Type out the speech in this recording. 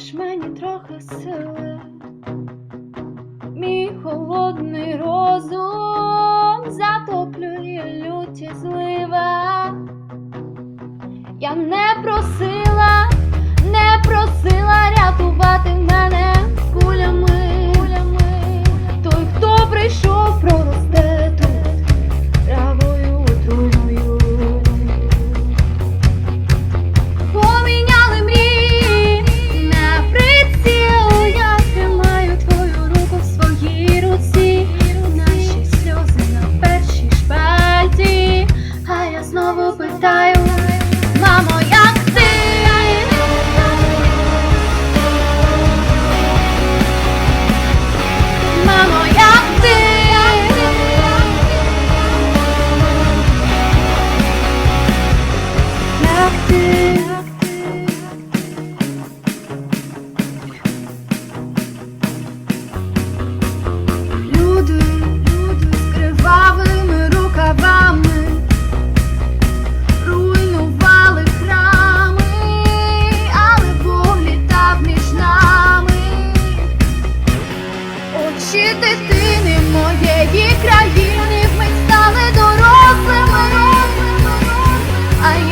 Даш мені трохи сили, мій холодний розум затоплює люті злива, я не просила. I